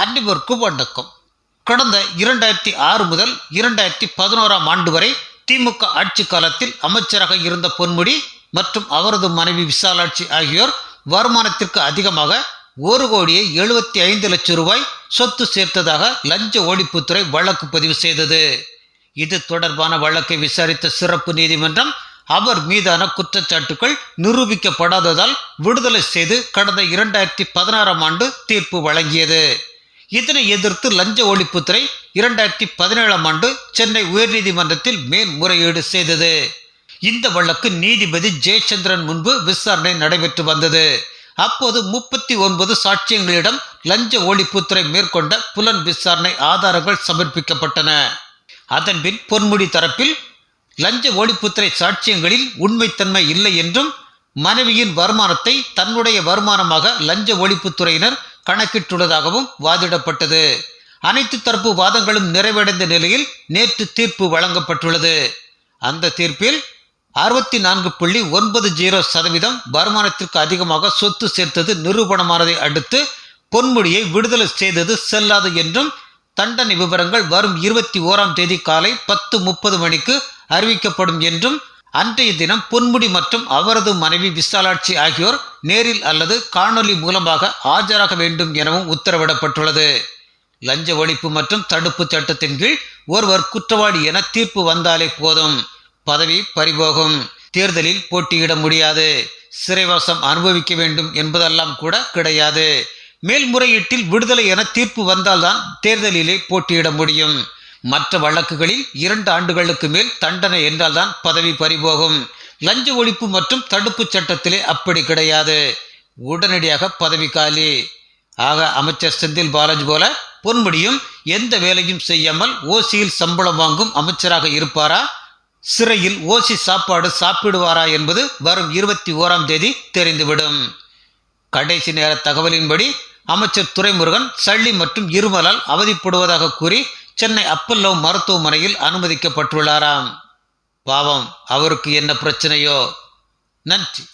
அனைவருக்கும் வணக்கம் கடந்த இரண்டாயிரத்தி ஆறு முதல் இரண்டாயிரத்தி பதினோராம் ஆண்டு வரை திமுக ஆட்சி காலத்தில் அமைச்சராக இருந்த பொன்முடி மற்றும் அவரது மனைவி விசாலாட்சி ஆகியோர் வருமானத்திற்கு அதிகமாக ஒரு கோடியே எழுபத்தி ஐந்து லட்சம் ரூபாய் சொத்து சேர்த்ததாக லஞ்ச ஒழிப்புத்துறை வழக்கு பதிவு செய்தது. இது தொடர்பான வழக்கை விசாரித்த சிறப்பு நீதிமன்றம் அவர் மீதான குற்றச்சாட்டுகள் நிரூபிக்கப்படாததால் விடுதலை செய்து கடந்த இரண்டாயிரத்தி பதினாறாம் ஆண்டு தீர்ப்பு வழங்கியது. இதனை எதிர்த்து லஞ்ச ஒழிப்புத்துறை இரண்டாயிரத்தி பதினேழாம் ஆண்டு சென்னை உயர்நீதிமன்றத்தில் மேல்முறையீடு செய்தது. இந்த வழக்கு நீதிபதி ஜெயச்சந்திரன் முன்பு விசாரணை நடைபெற்று வந்தது. அப்போது முப்பத்தி ஒன்பது சாட்சியங்களிடம் லஞ்ச ஒழிப்புத்துறை மேற்கொண்ட புலன் விசாரணை ஆதாரங்கள் சமர்ப்பிக்கப்பட்டன. அதன்பின் பொன்முடி தரப்பில் லஞ்ச ஒழிப்புத்துறை சாட்சியங்களில் உண்மைத்தன்மை இல்லை என்றும் மனைவியின் வருமானத்தை தன்னுடைய வருமானமாக லஞ்ச ஒழிப்புத்துறையினர் கணக்கிட்டுள்ளதாகவும் வாதிடப்பட்டது. அனைத்து தரப்பு வாதங்களும் நிறைவடைந்த நிலையில் நேற்று தீர்ப்பு வழங்கப்பட்டுள்ளது. அந்த தீர்ப்பில் அறுபத்தி நான்கு புள்ளி ஒன்பது ஜீரோ சதவீதம் வருமானத்திற்கு அதிகமாக சொத்து சேர்த்தது நிரூபணமானதை அடுத்து பொன்முடியை விடுதலை செய்தது செல்லாது என்றும் தண்டனை விவரங்கள் வரும் இருபத்தி ஓராம் தேதி காலை பத்து முப்பது மணிக்கு அறிவிக்கப்படும் என்றும் அன்றைய தினம் பொன்முடி மற்றும் அவரது மனைவி விசாலாட்சி ஆகியோர் நேரில் அல்லது காணொலி மூலமாக ஆஜராக வேண்டும் எனவும் உத்தரவிடப்பட்டுள்ளது. லஞ்ச ஒழிப்பு மற்றும் தடுப்பு சட்டத்தின் கீழ் ஒருவர் குற்றவாளி என தீர்ப்பு வந்தாலே போதும். பதவி பறிபோகும். தேர்தலில் போட்டியிட முடியாது. சிறைவாசம் அனுபவிக்க வேண்டும் என்பதெல்லாம் கூட கிடையாது. மேல்முறையீட்டில் விடுதலை என தீர்ப்பு வந்தால்தான் தேர்தலிலே போட்டியிட முடியும். மற்ற வழக்குகளில் இரண்டு ஆண்டுகளுக்கு மேல் தண்டனை என்றால்தான் பதவி பறிபோகும். லஞ்ச ஒழிப்பு மற்றும் தடுப்பு சட்டத்திலே அப்படி கிடையாது. உடனடியாக பதவி காலி. ஆக அமைச்சர் செந்தில் பாலாஜி போல பொன்முடியும் எந்த வேலையும் செய்யாமல் ஓசியில் சம்பளம் வாங்கும் அமைச்சராக இருப்பாரா? சிறையில் ஓசி சாப்பாடு சாப்பிடுவாரா என்பது வரும் இருபத்தி ஓராம் தேதி தெரிந்துவிடும். கடைசி நேர தகவலின்படி அமைச்சர் துரைமுருகன் சள்ளி மற்றும் இருமலால் அவதிப்படுவதாக கூறி சென்னை அப்பல்லோ மருத்துவமனையில் அனுமதிக்கப்பட்டுள்ளாராம். பாவம் அவருக்கு என்ன பிரச்சனையோ? நன்றி.